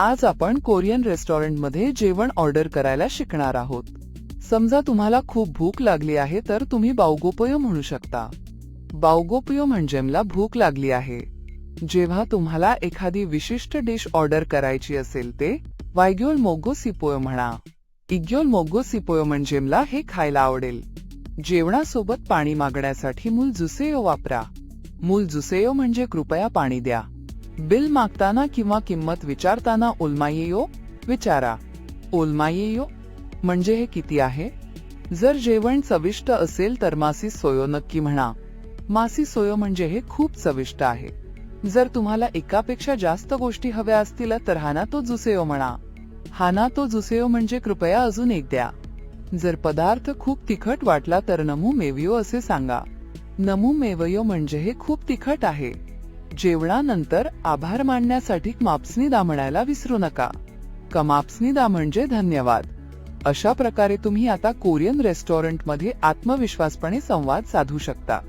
आज आपण कोरियन रेस्टॉरंटमध्ये जेवण ऑर्डर करायला शिकणार आहोत. समजा तुम्हाला खूप भूक लागली आहे तर तुम्ही बावगोपयो म्हणू शकता. बावगोपयो म्हणजे मला भूक लागली आहे. जेव्हा तुम्हाला एखादी विशिष्ट डिश ऑर्डर करायची असेल ते वायग्योल मोगो सिपोयो म्हणा. इग्योल मोगो सिपोयो म्हणजे मला हे खायला आवडेल. जेवणासोबत पाणी मागण्यासाठी मूल जुसेयो वापरा. मूल जुसेयो म्हणजे कृपया पाणी द्या. बिल मागताना किंवा किंमत विचारताना ओलमायेयो विचारा. ओलमायेयो म्हणजे हे किती आहे? जर जेवण चविष्ट असेल तर मासी सोयो नक्की म्हणा. मासी सोयो म्हणजे हे खूप चविष्ट आहे. जर तुम्हाला एकापेक्षा जास्त गोष्टी हव्या असतील तर हाना तो जुसेयो म्हणा. हाना तो जुसेयो म्हणजे कृपया अजून एक द्या. जर पदार्थ खूप तिखट वाटला तर नमू मेवियो असे सांगा. नमू मेवयो म्हणजे हे खूप तिखट आहे. जेवणानंतर आभार मानण्यासाठी मापसनीदा म्हणायला विसरू नका. कमापसनीदा म्हणजे धन्यवाद. अशा प्रकारे तुम्ही आता कोरियन रेस्टॉरंटमध्ये आत्मविश्वासपणे संवाद साधू शकता.